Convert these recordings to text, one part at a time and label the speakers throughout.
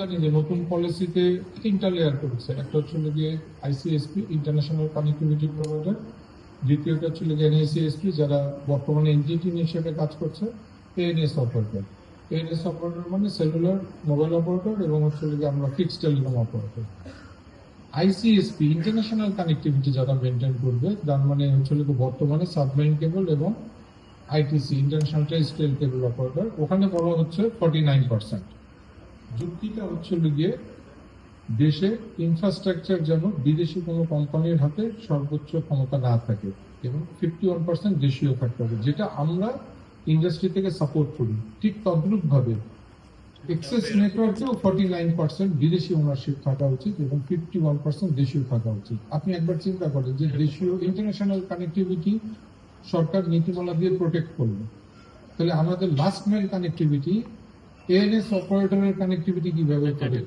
Speaker 1: জানি যে নতুন পলিসিতে তিনটা লেয়ার করেছে। একটা হচ্ছে গিয়ে আইসিএসপি ইন্টারন্যাশনাল কানেক্টিভিটি প্রোভাইডার দ্বিতীয়টা হচ্ছে গিয়ে এনআইসিএসপি যারা বর্তমানে এনজিটি হিসেবে কাজ করছে এএনএস অপারেটর এএনএস অপারেটর মানে সেলুলার মোবাইল অপারেটর এবং হচ্ছে গিয়ে আমরা fixed telecom operator ICSP international connectivity যারা মেনটেন করবে, তার মানে হচ্ছে বর্তমানে সাবমেরিন কেবল এবং ITC international terrestrial cable operator ওখানে বলা হচ্ছে ফর্টি নাইন পার্সেন্ট যুক্তিটা হচ্ছে গিয়ে দেশে ইনফ্রাস্ট্রাকচার যেন বিদেশি কোনো কোম্পানির হাতে সর্বোচ্চ ক্ষমতা না থাকে এবং ফিফটি ওয়ান পার্সেন্ট দেশীয় থাকতে হবে, যেটা আমরা ইন্ডাস্ট্রি থেকে সাপোর্ট করি। ঠিক তদ্রুপ ভাবে এক্সেস নেটওয়ার্কেও ফর্টি নাইন পার্সেন্ট বিদেশি ওনারশিপ থাকা উচিত এবং ফিফটি ওয়ান পার্সেন্ট দেশীয় থাকা উচিত। আপনি একবার চিন্তা করেন যে দেশীয় ইন্টারন্যাশনাল কানেক্টিভিটি সরকার নীতিমালা দিয়ে প্রোটেক্ট করবে। তাহলে আমাদের লাস্ট মাইল কানেক্টিভিটি এএনএস অপারেটরের কানেক্টিভিটি কীভাবে করবে?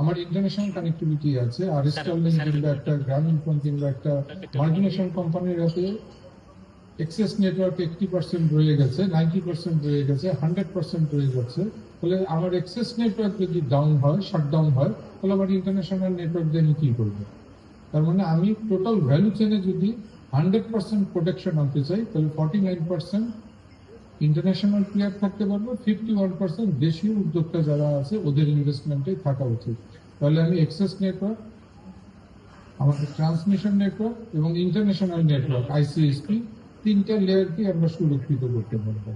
Speaker 1: আমার ইন্টারন্যাশনাল কানেক্টিভিটি আছে আর স্টারলিং কিংবা একটা গ্রামীণ ফোন কিংবা একটা মাল্টিনেশনাল কোম্পানির হাতে এক্সেস নেটওয়ার্ক এইটটি পার্সেন্ট রয়ে গেছে নাইনটি পার্সেন্ট রয়ে গেছে হান্ড্রেড পার্সেন্ট রয়ে যাচ্ছে। তাহলে আমার এক্সেস নেটওয়ার্ক যদি ডাউন হয় শাটডাউন হয় তাহলে আমার ইন্টারন্যাশনাল নেটওয়ার্ক দিয়ে আমি কি করব? তার মানে আমি টোটাল ভ্যালু চেনে যদি হান্ড্রেড পার্সেন্ট প্রোটেকশন আনতে চাই তাহলে forty nine percent international player থাকতে পারব ফিফটি ওয়ান পার্সেন্ট দেশীয় উদ্যোক্তা যারা আছে, ওদের ইনভেস্টমেন্টে থাকা উচিত। তাহলে আমি এক্সেস নেটওয়ার্ক আমাদের ট্রান্সমিশন নেটওয়ার্ক এবং ইন্টারন্যাশনাল নেটওয়ার্ক আইসিএসপি তিনটা লেয়ারকে আমরা সুরক্ষিত করতে পারব।